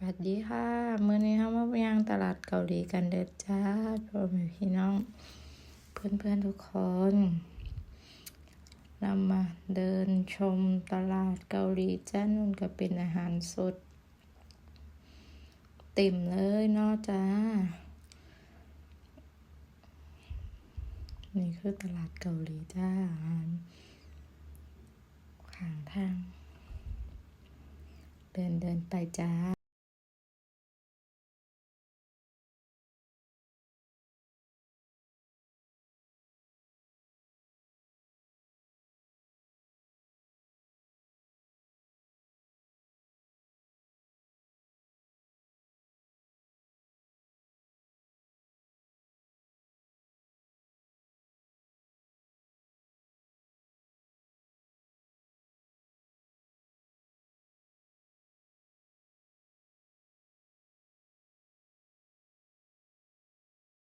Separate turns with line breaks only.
สวัสดีค่ะมื้อนี้เรามาย่างตลาดเกาหลีกันเด้อจ้าพ่อแม่พี่น้อง เพื่อนๆทุกคนเรามาเดินชมตลาดเกาหลีจ้านุ่นก็เป็นอาหารสด เต็มเลยเนาะจ้า นี่คือตลาดเกาหลีจ้าอาหารข้างทาง เดินเดินไปจ้า